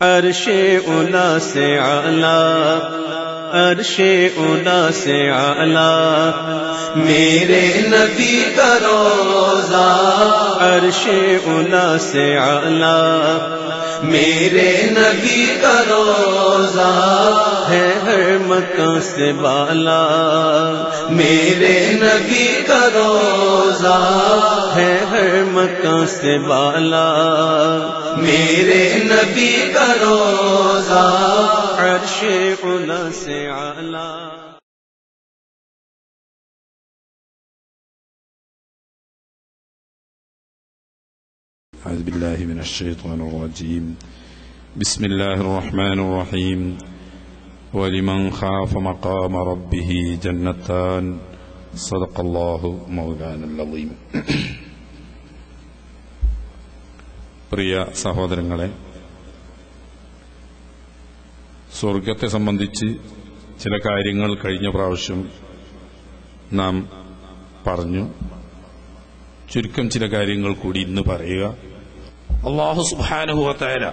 عرش اولا سے آلہ عرش اولا سے آلہ میرے نبی کا روزہ عرش اولا سے آلہ میرے نبی کا روزہ ہے ہر مکان سے بالا، میرے نبی کا روزہ ہے ہر کا سے بالا۔ میرے نبی کا روزہ عرش علا سے اعلیٰ۔ اعوذ بالله من الشيطان الرجيم بسم الله الرحمن الرحيم ولمن خاف مقام ربه جنتان، صدق الله مولانا العظيم പ്രിയ സഹോദരങ്ങളെ സ്വർഗത്തെ സംബന്ധിച്ച് ചില കാര്യങ്ങൾ കഴിഞ്ഞ പ്രാവശ്യം നാം പറഞ്ഞു. ചുരുക്കം ചില കാര്യങ്ങൾ കൂടി ഇന്ന് പറയുക. അള്ളാഹു സുബാനുഭവത്തായ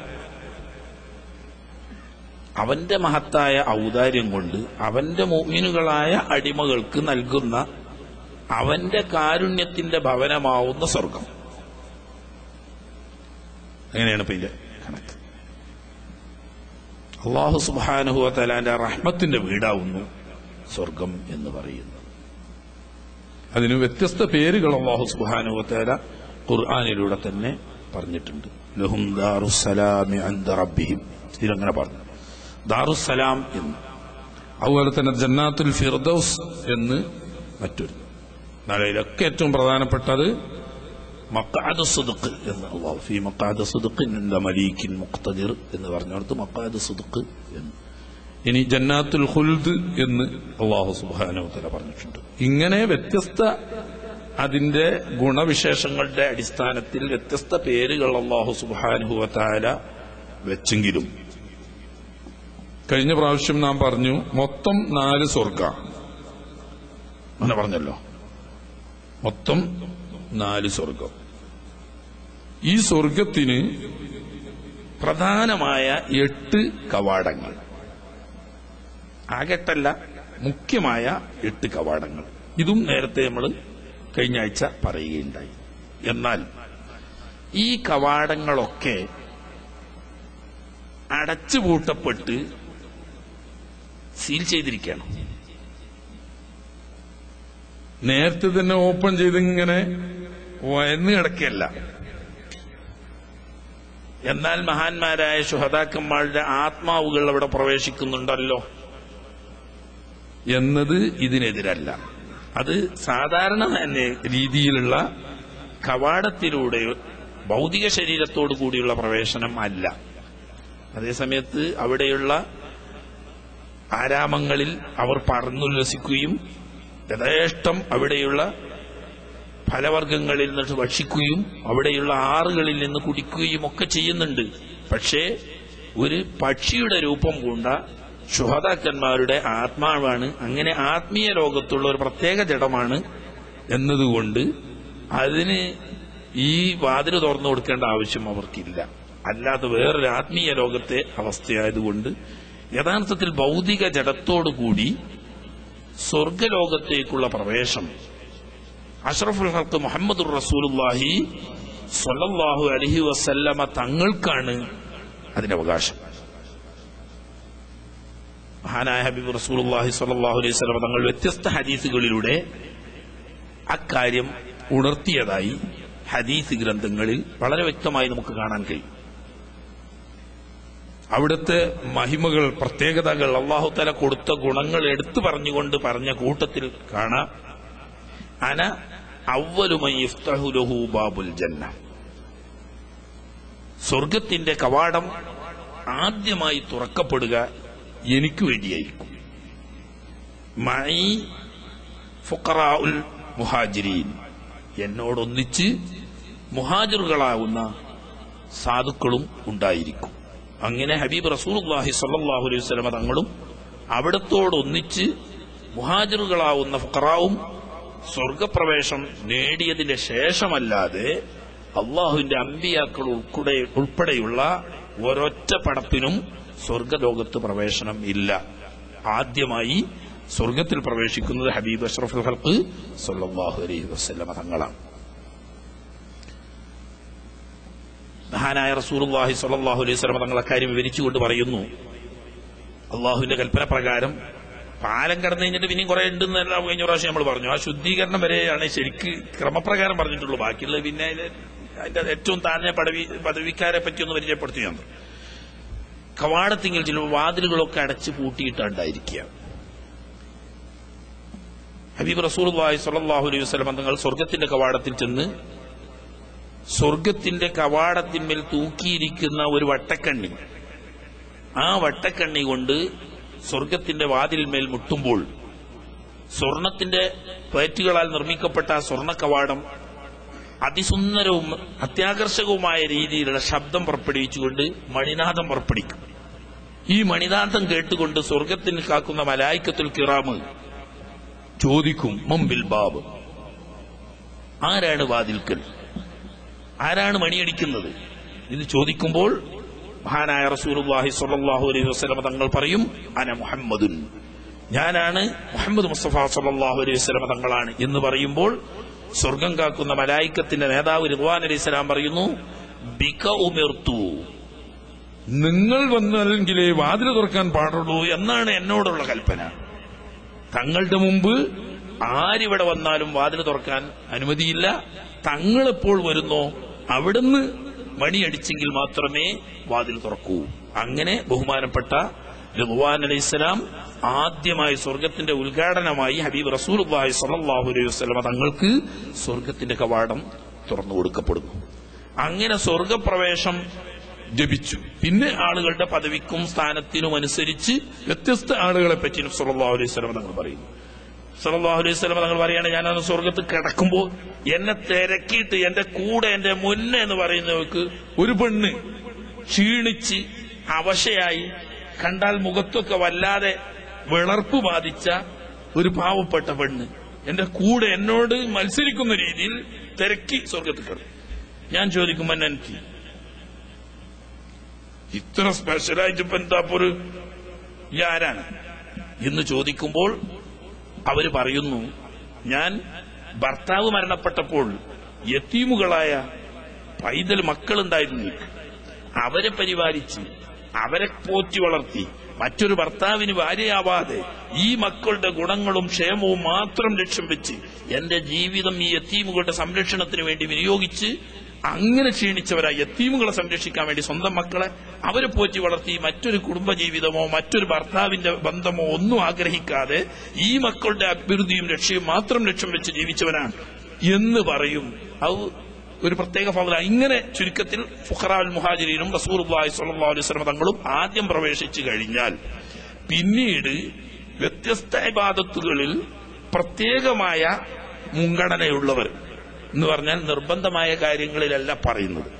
അവന്റെ മഹത്തായ ഔദാര്യം കൊണ്ട് അവന്റെ മോമിനുകളായ അടിമകൾക്ക് നൽകുന്ന അവന്റെ കാരുണ്യത്തിന്റെ ഭവനമാവുന്ന സ്വർഗം അങ്ങനെയാണ് ഇപ്പൊ ഇതിന്റെ കണക്ക്. അള്ളാഹു സുബാനുഭവത്തലാന്റെ റഹ്മത്തിന്റെ വീടാവുന്നു സ്വർഗം എന്ന് പറയുന്നത് അതിന് വ്യത്യസ്ത പേരുകൾ അള്ളാഹു സുബാനുഭവത്തേല ഖുർആാനിലൂടെ തന്നെ പറഞ്ഞിട്ടുണ്ട്. ലഹും റബ്ബിഹിം. ഇതിലങ്ങനെ പറഞ്ഞു. ദാറുസലാം എന്ന്. അതുപോലെ തന്നെ ജന്നാത്തുൽ ഫിർദൌസ് എന്ന് മറ്റൊരു. ഇതൊക്കെ ഏറ്റവും പ്രധാനപ്പെട്ടത് മക്കാദ് സുദുക്ക് എന്ന് അള്ളാഹു ഫി മക്കാദ് സുദുക്ക് നിന്ദ മലീക്കിൻ മുക്തദിർ എന്ന് പറഞ്ഞിടത്ത് മക്കാദ് സുദുക്ക് എന്ന്. ഇനി ജന്നാത്തുൽ ഹുൽദ് എന്ന് അള്ളാഹു സുബാനോത്തല പറഞ്ഞിട്ടുണ്ട്. ഇങ്ങനെ വ്യത്യസ്ത അതിന്റെ ഗുണവിശേഷങ്ങളുടെ അടിസ്ഥാനത്തിൽ വ്യത്യസ്ത പേരുകൾ അള്ളാഹു സുബാനുഭവത്തായ വെച്ചെങ്കിലും കഴിഞ്ഞ പ്രാവശ്യം നാം പറഞ്ഞു മൊത്തം നാല് സ്വർഗ അങ്ങനെ പറഞ്ഞല്ലോ. മൊത്തം നാല് സ്വർഗം ഈ സ്വർഗത്തിന് പ്രധാനമായ എട്ട് കവാടങ്ങൾ. ആകെട്ടല്ല മുഖ്യമായ എട്ട് കവാടങ്ങൾ. ഇതും നേരത്തെ നമ്മൾ കഴിഞ്ഞ ആഴ്ച പറയുകയുണ്ടായി. എന്നാൽ ഈ കവാടങ്ങളൊക്കെ അടച്ചുപൂട്ടപ്പെട്ട് സീൽ ചെയ്തിരിക്കണം നേരത്തെ തന്നെ ഓപ്പൺ ചെയ്തിങ്ങനെ വയന്ന് കിടക്കല്ല എന്നാൽ മഹാന്മാരായ ശുഹതാക്കന്മാരുടെ ആത്മാവുകൾ അവിടെ പ്രവേശിക്കുന്നുണ്ടല്ലോ. എന്നത് ഇതിനെതിരല്ല. അത് സാധാരണ തന്നെ രീതിയിലുള്ള കവാടത്തിലൂടെ ഭൗതിക ശരീരത്തോടു കൂടിയുള്ള പ്രവേശനം അല്ല. അതേസമയത്ത് അവിടെയുള്ള ആരാമങ്ങളിൽ അവർ പറന്നുല്ലസിക്കുകയും യഥേഷ്ടം അവിടെയുള്ള ഫലവർഗങ്ങളിൽ നിന്ന് ഭക്ഷിക്കുകയും അവിടെയുള്ള ആറുകളിൽ നിന്ന് കുടിക്കുകയും ഒക്കെ ചെയ്യുന്നുണ്ട്. പക്ഷേ ഒരു പക്ഷിയുടെ രൂപം കൊണ്ട ശുഹതാക്കന്മാരുടെ ആത്മാവാണ്. അങ്ങനെ ആത്മീയ ലോകത്തുള്ള ഒരു പ്രത്യേക ജഡമാണ് എന്നതുകൊണ്ട് അതിന് ഈ വാതിൽ തുറന്നു കൊടുക്കേണ്ട ആവശ്യം അവർക്കില്ല. അല്ലാതെ വേറൊരു ആത്മീയ ലോകത്തെ അവസ്ഥയായതുകൊണ്ട് യഥാർത്ഥത്തിൽ ഭൗതിക ജഡത്തോടുകൂടി സ്വർഗലോകത്തേക്കുള്ള പ്രവേശം അഷ്റഫുൽ ഹർക്ക് മുഹമ്മദ് റസൂലുല്ലാഹി സ്വല്ലല്ലാഹു അലഹി വസല്ലമ തങ്ങൾക്കാണ് അതിന്റെ അവകാശം. മഹാനായ ഹബീബ് റസൂലുല്ലാഹി സ്വല്ലല്ലാഹു അലൈഹി വസല്ലമ തങ്ങൾ വ്യത്യസ്ത ഹദീസുകളിലൂടെ അക്കാര്യം ഉണർത്തിയതായി ഹദീസ് ഗ്രന്ഥങ്ങളിൽ വളരെ വ്യക്തമായി നമുക്ക് കാണാൻ കഴിയും. അവിടുത്തെ മഹിമകൾ പ്രത്യേകതകൾ അള്ളാഹുത്തല കൊടുത്ത ഗുണങ്ങൾ എടുത്തു പറഞ്ഞുകൊണ്ട് പറഞ്ഞ കൂട്ടത്തിൽ കാണാം. അന അവലുമയ്യഫ്തഹുലഹു ബാബുൽ ജന്ന. സ്വർഗത്തിന്റെ കവാടം ആദ്യമായി തുറക്കപ്പെടുക എനിക്ക് വേണ്ടിയായിരിക്കും. മൈ ഫുക്കറാഉൽ മുഹാജിരീൻ. എന്നോടൊന്നിച്ച് മുഹാജിറുകളാവുന്ന സാധുക്കളും ഉണ്ടായിരിക്കും. അങ്ങനെ ഹബീബ് റസൂലുള്ളാഹി സ്വല്ലല്ലാഹു അലൈഹി വസല്ലമ തങ്ങളും അവിടത്തോടൊന്നിച്ച് മുഹാജിറുകളാവുന്ന ഫുക്കറാവും സ്വർഗപ്രവേശം നേടിയതിന്റെ ശേഷമല്ലാതെ അള്ളാഹുവിന്റെ അമ്പിയാക്കൾ ഉൾപ്പെടെ ഉൾപ്പെടെയുള്ള ഒരൊറ്റ പടപ്പിനും സ്വർഗലോകത്ത് പ്രവേശനം ഇല്ല. ആദ്യമായി സ്വർഗത്തിൽ പ്രവേശിക്കുന്നത് ഹബീബ് അഷ്റഫുൽ ഹൽക്ക് സൊല്ലാഹു അലൈഹി വസല്ലമ തങ്ങളാണ്. മഹാനായ റസൂലുള്ളാഹി സ്വല്ലല്ലാഹു അലൈഹി വസല്ലമ തങ്ങൾ അക്കാര്യം വിവരിച്ചുകൊണ്ട് പറയുന്നു അള്ളാഹുവിന്റെ കൽപ്പന പ്രകാരം പാലം കടന്നു കഴിഞ്ഞിട്ട് പിന്നെയും കുറെ ഉണ്ടെന്നെല്ലാം കഴിഞ്ഞ പ്രാവശ്യം നമ്മൾ പറഞ്ഞു. ആ ശുദ്ധീകരണം വരെയാണ് ശരിക്ക് ക്രമപ്രകാരം പറഞ്ഞിട്ടുള്ളൂ. ബാക്കിയുള്ള പിന്നെ അതിന്റെ ഏറ്റവും താഴ്ന്ന പദവി പദവിക്കാരെ പറ്റി ഒന്ന് പരിചയപ്പെടുത്തി ഞാൻ. കവാടത്തിങ്കിൽ ചില വാതിലുകളൊക്കെ അടച്ചു പൂട്ടിയിട്ടുണ്ടായിരിക്കുക. ഹബീബ് റസൂൽ സ്വല്ലല്ലാഹു അലൈഹി വസ്ലം തങ്ങൾ സ്വർഗത്തിന്റെ കവാടത്തിൽ ചെന്ന് സ്വർഗത്തിന്റെ കവാടത്തിന്മേൽ തൂക്കിയിരിക്കുന്ന ഒരു വട്ടക്കണ്ണി. ആ വട്ടക്കണ്ണി കൊണ്ട് സ്വർഗത്തിന്റെ വാതിൽമേൽ മുട്ടുമ്പോൾ സ്വർണത്തിന്റെ പേറ്റുകളാൽ നിർമ്മിക്കപ്പെട്ട സ്വർണ കവാടം അതിസുന്ദരവും അത്യാകർഷകവുമായ രീതിയിലുള്ള ശബ്ദം പുറപ്പെടുവിച്ചുകൊണ്ട് മണിനാഥം പുറപ്പെടുവിക്കും. ഈ മണിനാഥം കേട്ടുകൊണ്ട് സ്വർഗത്തിന് കാക്കുന്ന മലായിക്കത്തുൽ കിറാമ് ചോദിക്കും മുമ്പിൽ ബാബ് ആരാണ് വാതിൽക്കൽ? ആരാണ് മണിയടിക്കുന്നത്? ഇത് ചോദിക്കുമ്പോൾ മഹാനായ റസൂലുള്ളാഹി സ്വല്ലല്ലാഹു അലൈഹി വസല്ലം തങ്ങൾ പറയും അന മുഹമ്മദുൻ. ഞാനാണ് മുഹമ്മദ് മുസ്തഫ സ്വല്ലല്ലാഹു അലൈഹി വസല്ലം തങ്ങളാണ് എന്ന് പറയുമ്പോൾ സ്വർഗം കാക്കുന്ന മലായിക്കത്തിന്റെ നേതാവ് റിദ്വാൻ അലൈഹി സ്വലാം പറയുന്നു ബിക ഉമിർത്തു നിങ്ങൾ വന്നല്ലെങ്കിലേ വാതിൽ തുറക്കാൻ പാടുള്ളൂ എന്നാണ് എന്നോടുള്ള കൽപ്പന. തങ്ങളുടെ മുമ്പ് ആരിവിടെ വന്നാലും വാതിൽ തുറക്കാൻ അനുമതിയില്ല. തങ്ങൾ എപ്പോൾ വരുന്നോ അവിടുന്ന് മണിയടിച്ചെങ്കിൽ മാത്രമേ വാതിൽ തുറക്കൂ. അങ്ങനെ ബഹുമാനപ്പെട്ട ലുവാൻ അലൈഹിസ്സലാം ആദ്യമായി സ്വർഗത്തിന്റെ ഉദ്ഘാടനമായി ഹബീബ് റസൂൽ സലഹു അലൈഹി വസല്ലമ തങ്ങൾക്ക് സ്വർഗത്തിന്റെ കവാടം തുറന്നു കൊടുക്കപ്പെടുന്നു. അങ്ങനെ സ്വർഗപ്രവേശം ജപിച്ചു. പിന്നെ ആളുകളുടെ പദവിക്കും സ്ഥാനത്തിനും അനുസരിച്ച് വ്യത്യസ്ത ആളുകളെ പറ്റിയും സുല്ലാ അലൈഹി സ്വലം തങ്ങൾ പറയുന്നു. സല്ലല്ലാഹു അലൈഹി സ്വലം തങ്ങൾ പറയാണ് അന്ന് സ്വർഗത്ത് കിടക്കുമ്പോൾ എന്നെ തിരക്കിയിട്ട് എന്റെ കൂടെ എന്റെ മുന്നേ എന്ന് പറയുന്നവർക്ക് ഒരു പെണ്ണ് ക്ഷീണിച്ച് അവശയായി കണ്ടാൽ മുഖത്തൊക്കെ വല്ലാതെ വിളർപ്പ് ബാധിച്ച ഒരു പാവപ്പെട്ട പെണ്ണ് എന്റെ കൂടെ എന്നോട് മത്സരിക്കുന്ന രീതിയിൽ തിരക്കി സ്വർഗത്ത് കിടക്കും ഞാൻ ചോദിക്കും എനിക്ക് ഇത്ര സ്പെഷ്യലായിട്ട് ഇപ്പൊ എന്താ ഒരു ഈ ആരാണ്? എന്ന് ചോദിക്കുമ്പോൾ അവർ പറയുന്നു ഞാൻ ഭർത്താവ് മരണപ്പെട്ടപ്പോൾ യത്തീമുകളായ പൈതൽ മക്കളുണ്ടായിരുന്നു. അവരെ പരിപാലിച്ച് അവരെ പോറ്റി വളർത്തി. മറ്റൊരു ഭർത്താവിന് ഭാര്യയാവാതെ ഈ മക്കളുടെ ഗുണങ്ങളും ക്ഷേമവും മാത്രം ലക്ഷ്യം വെച്ച് എന്റെ ജീവിതം ഈ എത്തീമുകളുടെ സംരക്ഷണത്തിന് വേണ്ടി വിനിയോഗിച്ച് അങ്ങനെ ക്ഷീണിച്ചവരായി യത്തീമുകളെ സംരക്ഷിക്കാൻ വേണ്ടി സ്വന്തം മക്കളെ അവരെ പോറ്റി വളർത്തി മറ്റൊരു കുടുംബജീവിതമോ മറ്റൊരു ഭർത്താവിന്റെ ബന്ധമോ ഒന്നും ആഗ്രഹിക്കാതെ ഈ മക്കളുടെ അഭിവൃദ്ധിയും രക്ഷയും മാത്രം ലക്ഷ്യം വെച്ച് ജീവിച്ചവനാണ് എന്ന് പറയും. അത് ഒരു പ്രത്യേക ഫല ഇങ്ങനെ ചുരുക്കത്തിൽ ഫുഹറാൽ മുഹാജിരീനും റസൂർ സ്വല്ലല്ലാഹു അലൈഹി വസല്ലം തങ്ങളും ആദ്യം പ്രവേശിച്ചു കഴിഞ്ഞാൽ പിന്നീട് വ്യത്യസ്ത ഇബാദത്തുകളിൽ പ്രത്യേകമായ മുൻഗണനയുള്ളവർ എന്ന് പറഞ്ഞാൽ നിർബന്ധമായ കാര്യങ്ങളിലല്ല പറയുന്നത്.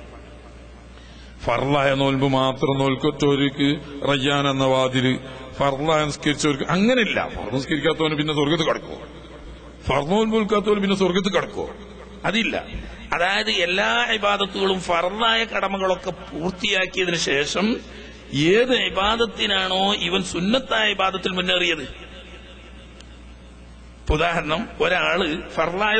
ഫർലായ നോൽമ്പ് മാത്രം നോൽക്കൊറ്റോർക്ക് റയ്യാൻ എന്ന വാതിൽ ഫർലായ നിസ്കരിച്ചവർക്ക് അങ്ങനെയില്ല. ഫർ നിസ്കരിക്കാത്തവന് പിന്നെ സ്വർഗത്ത് കിടക്കുമോ ഫർ നോൽമ്പ് പിന്നെ സ്വർഗത്ത് കിടക്കുമോ അതില്ല. അതായത് എല്ലാ ഇബാദത്തുകളും ഫർലായ കടമകളൊക്കെ പൂർത്തിയാക്കിയതിനു ശേഷം ഏത് ഇബാദത്തിനാണോ ഇവൻ സുന്നത്തായ ഇബാദത്തിൽ മുന്നേറിയത്? ഉദാഹരണം ഒരാൾ ഫർലായ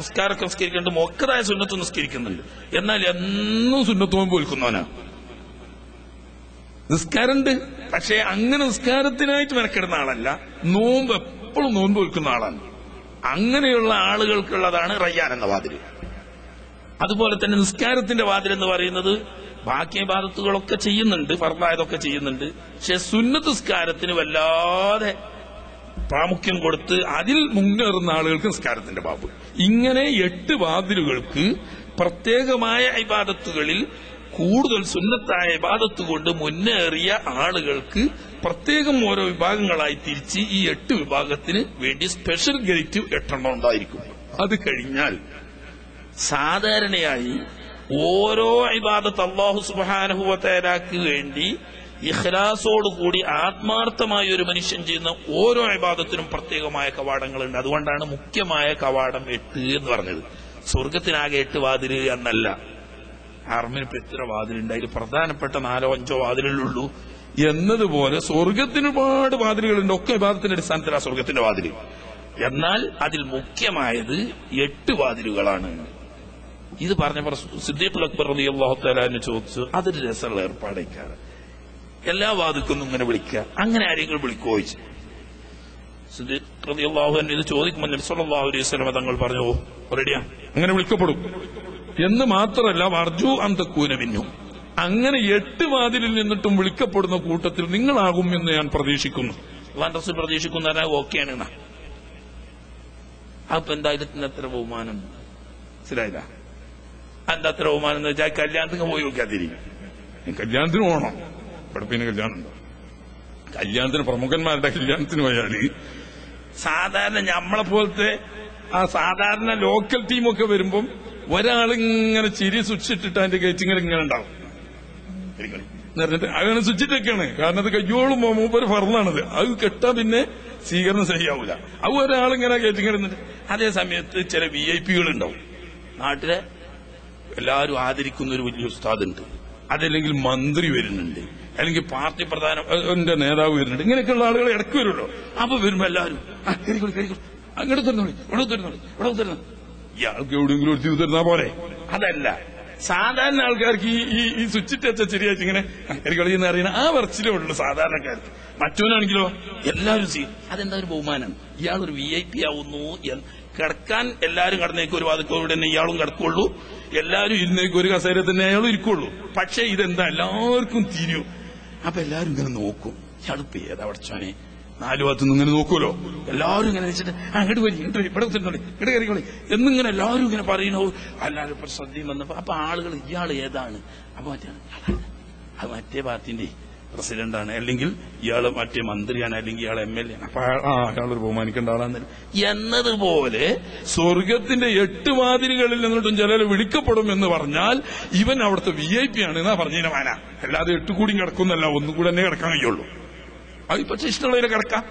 നിസ്കാരമൊക്കെ നിസ്കരിക്കേണ്ട മൊക്കതായ സുന്നത്ത് നിസ്കരിക്കുന്നുണ്ട്. എന്നാൽ എന്നും സുന്നത്ത് നോമ്പ് വിൽക്കുന്നവനാ നിസ്കാരമുണ്ട്. പക്ഷേ അങ്ങനെ നിസ്കാരത്തിനായിട്ട് മെനക്കെടുന്ന ആളല്ല. നോമ്പ് എപ്പോഴും നോമ്പ് വിൽക്കുന്ന ആളാണ്. അങ്ങനെയുള്ള ആളുകൾക്കുള്ളതാണ് റയ്യാൻ എന്ന വാതിൽ അതുപോലെ തന്നെ നിസ്കാരത്തിന്റെ വാതിൽ എന്ന് പറയുന്നത് ബാക്കി ബാധത്തുകളൊക്കെ ചെയ്യുന്നുണ്ട് ഫർദായതൊക്കെ ചെയ്യുന്നുണ്ട്. പക്ഷെ സുന്നത്ത് നിസ്കാരത്തിന് വല്ലാതെ പ്രാമുഖ്യം കൊടുത്ത് അതിൽ മുന്നേറുന്ന ആളുകൾക്ക് നിസ്കാരത്തിന്റെ ബാബ്. ഇങ്ങനെ എട്ട് വാതിലുകൾക്ക് പ്രത്യേകമായ ഇബാദത്തുകളിൽ കൂടുതൽ സുന്നത്തായ ഇബാദത്ത് കൊണ്ട് മുന്നേറിയ ആളുകൾക്ക് പ്രത്യേകം ഓരോ വിഭാഗങ്ങളായി തിരിച്ച് ഈ എട്ട് വിഭാഗത്തിന് വേണ്ടി സ്പെഷ്യൽ ഗേറ്റ് എട്ടെണ്ണം ഉണ്ടായിരിക്കും. അത് കഴിഞ്ഞാൽ സാധാരണയായി ഓരോ ഇബാദത്ത് അള്ളാഹു സുബാനഹുവത്തേരാക്ക് വേണ്ടി ഇഖ്ലാസോടുകൂടി ആത്മാർത്ഥമായ ഒരു മനുഷ്യൻ ചെയ്യുന്ന ഓരോ ഇബാദത്തിനും പ്രത്യേകമായ കവാടങ്ങളുണ്ട്. അതുകൊണ്ടാണ് മുഖ്യമായ കവാടം എട്ട് എന്ന് പറഞ്ഞത്. സ്വർഗത്തിനാകെ എട്ട് വാതിൽ എന്നല്ല. ഇപ്പൊ എത്ര വാതിലുണ്ട്? അതിൽ പ്രധാനപ്പെട്ട നാലോ അഞ്ചോ വാതിലുള്ളൂ എന്നതുപോലെ സ്വർഗത്തിന് ഒരുപാട് വാതിലുകളുണ്ട്. ഒക്കെ വിവാദത്തിന്റെ അടിസ്ഥാനത്തിലാണ് സ്വർഗത്തിന്റെ വാതിൽ എന്നാൽ അതിൽ മുഖ്യമായത് എട്ട് വാതിലുകളാണ്. ഇത് പറഞ്ഞപ്പോൾ സിദ്ദീഖുൽ അക്ബർ അലി അള്ളാഹു ചോദിച്ചു അതൊരു രസമുള്ള ഏർപ്പാടേക്കാറ് എല്ലാ വാതുക്കൊന്നും ഇങ്ങനെ വിളിക്കുക. അങ്ങനെ ആരെങ്കിലും വിളിക്കുമോ ചോദിച്ചു. ഇത് ചോദിക്കുമ്പോൾ നബി സല്ലല്ലാഹു അലൈഹി വസല്ലം തങ്ങൾ പറഞ്ഞു "ഓ, റെഡിയാ അങ്ങനെ വിളിക്കപ്പെടും. എന്ന് മാത്രമല്ല വർജു അന്തക്കൂന മിന്നും. അങ്ങനെ എട്ട് വാതിലിൽ നിന്നിട്ടും വിളിക്കപ്പെടുന്ന കൂട്ടത്തിൽ നിങ്ങളാകും എന്ന് ഞാൻ പ്രതീക്ഷിക്കുന്നു. റസൂൽ പ്രതീക്ഷിക്കുന്ന ഓക്കെയാണ് അപ്പൊ എന്താ ഇതിന് എത്ര ബഹുമാനം? മനസ്സിലായില്ല. എന്താ അത്ര ബഹുമാനം എന്ന് വെച്ചാൽ കല്യാണത്തിന് പോയി നോക്കാതിരിക്കും കല്യാണത്തിന് പോകണം ഇവിടെ പിന്നെ കല്യാണം ഉണ്ടോ കല്യാണത്തിന് പ്രമുഖന്മാരുടെ കല്യാണത്തിന് പോയാൽ സാധാരണ ഞമ്മളെ പോലത്തെ ആ സാധാരണ ലോക്കൽ ടീമൊക്കെ വരുമ്പം ഒരാളിങ്ങനെ ചിരി സ്വിച്ചിട്ടിട്ട് അതിന്റെ ഗേറ്റിങ്ങൾ ഇങ്ങനെ ഉണ്ടാവും. എന്നിട്ട് അങ്ങനെ സ്വിച്ചിട്ടൊക്കെയാണ് കാരണം അത് കയ്യോളും മൂപ്പര് ഫർണാണത് അത് കെട്ടാ പിന്നെ സ്വീകരണം ശരിയാവൂല. അത് ഒരാളിങ്ങനെ കയറ്റിങ്ങൾ അതേ സമയത്ത് ചില വി ഐ പികൾ ഉണ്ടാവും. നാട്ടിലെ എല്ലാവരും ആദരിക്കുന്ന ഒരു വലിയ ഉസ്താദ് ഉണ്ട്. അതല്ലെങ്കിൽ മന്ത്രി വരുന്നുണ്ട്. അല്ലെങ്കിൽ പാർട്ടി പ്രധാനന്റെ നേതാവ് വരുന്നുണ്ട്. ഇങ്ങനെയൊക്കെയുള്ള ആളുകൾ ഇടയ്ക്ക് വരുമല്ലോ. അപ്പൊ വരുമ്പോ എല്ലാവരും "ആ, കേറിക്കോളി, കേറിക്കോളി. അങ്ങോട്ട് തരുന്നോളി ഇവിടെ തരുന്നോളി ഇവിടെ തരുന്നു? ഇയാൾക്ക് എവിടെയെങ്കിലും ഒരു തരുന്നാ പോലെ അതല്ല. സാധാരണ ആൾക്കാർക്ക് ഈ ഈ സ്വിച്ചിട്ടച്ച സ്വിച്ച് ടച്ച ശരിയായിട്ട് ഇങ്ങനെ കളി എന്ന് അറിയണ ആ വർച്ചിലേ ഉള്ളൂ സാധാരണക്കാർക്ക് മറ്റവനാണെങ്കിലോ എല്ലാവരും ചെയ്യും. അതെന്താ ഒരു ബഹുമാനം? ഇയാളൊരു വി ഐ പി ആവുന്നു കിടക്കാൻ എല്ലാവരും കടന്നേക്ക് ഒരു വാതിക്കോടെ തന്നെ ഇയാളും കിടക്കുള്ളൂ. എല്ലാവരും ഇരുന്നേക്ക് ഒരു കസേര തന്നെ അയാളും ഇരിക്കുള്ളൂ. പക്ഷെ ഇതെന്താ? എല്ലാവർക്കും തിരിയും. അപ്പൊ എല്ലാരും ഇങ്ങനെ നോക്കും. ചടുപ്പ് ഏതാ പഠിച്ചോനെ നാലു ഭാഗത്തുനിന്ന് ഇങ്ങനെ നോക്കുമല്ലോ എല്ലാവരും ഇങ്ങനെ വെച്ചിട്ട് "ആ, അങ്ങോട്ട് വരി ഇങ്ങോട്ട് ഇവിടെ കുത്തിരുന്നോളി ഇവിടെ കയറിക്കോളി എന്നിങ്ങനെ എല്ലാവരും ഇങ്ങനെ പറയണോ അല്ലാതെ ഇപ്പൊ ശ്രദ്ധയും വന്നപ്പോ അപ്പൊ ആളുകൾ ഇയാൾ ഏതാണ്? അപ്പൊ മറ്റേ. അത് മറ്റേ പാർട്ടിന്റെ പ്രസിഡന്റാണ്. അല്ലെങ്കിൽ ഇയാൾ മറ്റേ മന്ത്രിയാണ് അല്ലെങ്കിൽ ഇയാൾ എം എൽ എ ആണ്. അപ്പൊ അയാളൊരു ബഹുമാനിക്കേണ്ട ആളാന്ന് എന്നതുപോലെ സ്വർഗത്തിന്റെ എട്ട് വാതിലുകളിൽ നിന്നിട്ടും ചിലർ വിളിക്കപ്പെടും എന്ന് പറഞ്ഞാൽ ഇവൻ അവിടുത്തെ വി ഐ പി ആണ് എന്നാ പറഞ്ഞതിന് മാന. അല്ലാതെ എട്ട് കൂടി കിടക്കുന്നല്ല ഒന്നും കൂടെ തന്നെ കിടക്കാൻ കഴിയുള്ളൂ. അത് ഇഷ്ടമുള്ളതിനെ കിടക്കാം.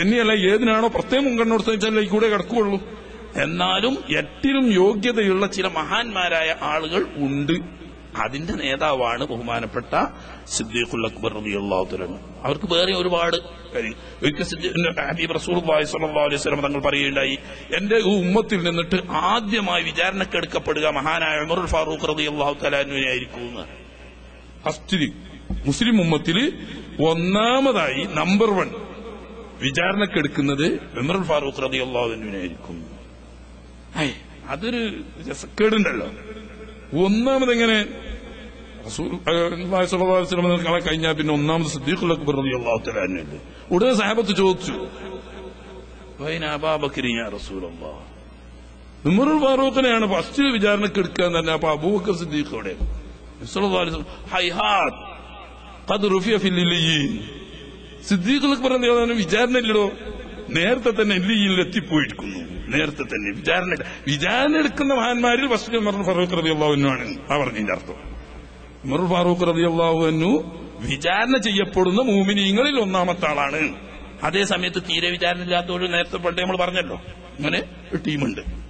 തന്നെയല്ല ഏതിനാണോ പ്രത്യേകം മുൻഗണന കൊടുത്തു വെച്ചാൽ ഈ കൂടെ കിടക്കുകയുള്ളൂ. എന്നാലും എട്ടിലും യോഗ്യതയുള്ള ചില മഹാന്മാരായ ആളുകൾ ഉണ്ട്. അതിന്റെ നേതാവാണ് ബഹുമാനപ്പെട്ട സിദ്ദീഖുൽ അക്ബർ തആല അവർക്ക് വേറെ ഒരുപാട് അലൈഹി വസല്ലം തങ്ങൾ പറയുകയുണ്ടായി എന്റെ ഉമ്മത്തിൽ നിന്നിട്ട് ആദ്യമായി വിചാരണക്കെടുക്കപ്പെടുക മഹാനായ ഉമറുൽ ഫാറൂഖ് റബി അള്ളാഹു അൻഹുവിനെ ആയിരിക്കും മുസ്ലിം ഉമ്മത്തിൽ ഒന്നാമതായി നമ്പർ വൺ വിചാരണക്കെടുക്കുന്നത് ഉമറുൽ ഫാറൂഖ് റബി അൻഹുവിനെ ആയിരിക്കും. അതൊരു രസക്കേടുണ്ടല്ലോ. ഒന്നാമത് കഴിഞ്ഞാൽ പിന്നെ ഒന്നാമത് അൻഹു ഉടനെ സാഹബത്ത് ചോദിച്ചു ഉമറുൽ ഫാറൂഖിനെയാണ് ഫസ്റ്റ് വിചാരണക്ക് എടുക്കാൻ തന്നെ അപ്പൊ അബൂബക്കർ സിദ്ദീഖ് അവിടെ സിദ്ദീഖ് അൻഹു വിചാരണ ഇല്ലടോ നേരത്തെ തന്നെ ഇല്ലിയിൽ എത്തിപ്പോയിരിക്കുന്നു. നേരത്തെ തന്നെ വിചാരണ വിചാരണ എടുക്കുന്ന മഹാന്മാരിൽ ഫസ്റ്റ് പറഞ്ഞു ഫറൂഖ് അൻഹു ആണ്. ആ പറഞ്ഞതിന്റെ അർത്ഥം. ഉമർ ഫാറൂഖ് റളിയല്ലാഹു അൻഹു വിചാരണ ചെയ്യപ്പെടുന്ന മൂമിനീങ്ങളിൽ ഒന്നാമത്തെ ആളാണ്. അതേ സമയത്ത് തീരെ വിചാരണ ഇല്ലാത്തവരും നേരത്തെ പണ്ട് നമ്മൾ പറഞ്ഞല്ലോ. അങ്ങനെ ടീമുണ്ട്.